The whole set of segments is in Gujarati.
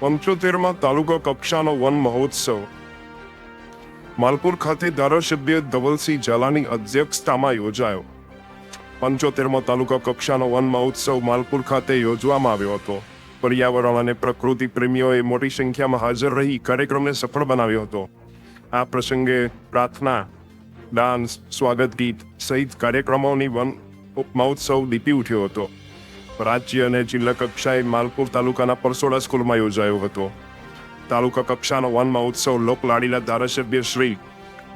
પંચોતેરમાં તાલુકા કક્ષાનો વન મહોત્સવ. માલપુર ખાતે ધારાસભ્ય ધવલસિંહ ઝાલાની અધ્યક્ષતામાં યોજાયો. પંચોતેરમાં તાલુકા કક્ષાનો વન મહોત્સવ માલપુર ખાતે યોજવામાં આવ્યો હતો. પર્યાવરણ અને પ્રકૃતિ પ્રેમીઓએ મોટી સંખ્યામાં હાજર રહી કાર્યક્રમને સફળ બનાવ્યો હતો. આ પ્રસંગે પ્રાર્થના ડાન્સ સ્વાગત ગીત સહિત કાર્યક્રમોની વન મહોત્સવ દીપી ઉઠ્યો હતો. રાજ્ય અને જિલ્લા કક્ષાએ માલપુર તાલુકાના પરસોડા સ્કૂલમાં યોજાયો હતો. તાલુકા કક્ષાનો વન મહોત્સવ લોકલાડીલા ધારાસભ્ય શ્રી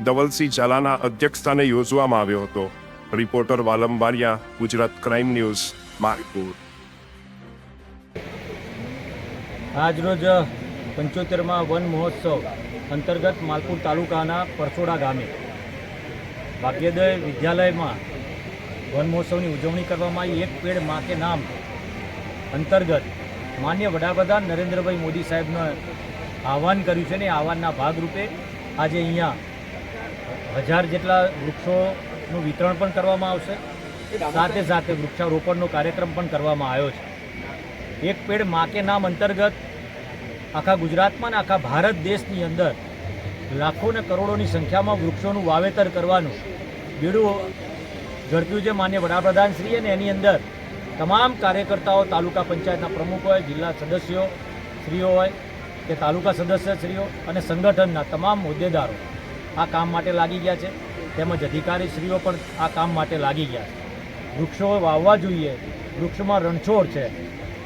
ધવલસિંહ ઝાલાના અધ્યક્ષસ્થાને યોજવામાં આવ્યો હતો. Reporter Valam Bariya Gujarat crime news, Malpur. આજરોજ પંચોતેરમાં વન મહોત્સવ અંતર્ગત માલપુર તાલુકાના પરસોડા ગામે. ભાગ્યોદય વિદ્યાલયમાં વન મહોત્સવની ઉજવણી કરવામાં આવી. એક પેડમાં કે નામ અંતર્ગત માન્ય વડાપ્રધાન નરેન્દ્રભાઈ મોદી સાહેબનું આહવાન કર્યું છે ને એ આહવાનના ભાગરૂપે આજે અહીંયા હજાર જેટલા વૃક્ષોનું વિતરણ પણ કરવામાં આવશે. સાથે સાથે વૃક્ષારોપણનો કાર્યક્રમ પણ કરવામાં આવ્યો છે. એક પેડ માકે નામ અંતર્ગત આખા ગુજરાતમાં ને આખા ભારત દેશની અંદર લાખો ને કરોડોની સંખ્યામાં વૃક્ષોનું વાવેતર કરવાનું બીડું ઝડપ્યું છે માન્ય વડાપ્રધાન શ્રી અને એની અંદર તમામ કાર્યકર્તાઓ, તાલુકા પંચાયતના પ્રમુખ હોય, જિલ્લા સદસ્યો શ્રીઓ હોય કે તાલુકા સદસ્યશ્રીઓ અને સંગઠનના તમામ હોદ્દેદારો આ કામ માટે લાગી ગયા છે. તેમજ અધિકારીશ્રીઓ પણ આ કામ માટે લાગી ગયા છે. વૃક્ષો વાવવા જોઈએ. વૃક્ષમાં રણછોડ છે.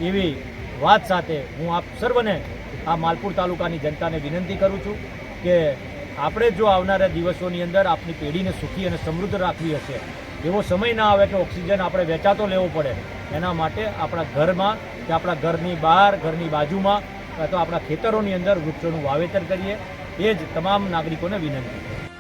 એવી વાત સાથે હું આપ સર્વને આ માલપુર તાલુકાની જનતાને વિનંતી કરું છું કે આપણે જો આવનારા દિવસોની અંદર આપણી પેઢીને સુખી અને સમૃદ્ધ રાખવી હશે એવો સમય ના આવે કે ઓક્સિજન આપણે વેચાતો લેવો પડે. એના માટે આપણા ઘરમાં કે આપણા ઘરની બહાર, ઘરની બાજુમાં અથવા આપણા ખેતરોની અંદર વૃક્ષોનું વાવેતર કરીએ. એ જ તમામ નાગરિકોને વિનંતી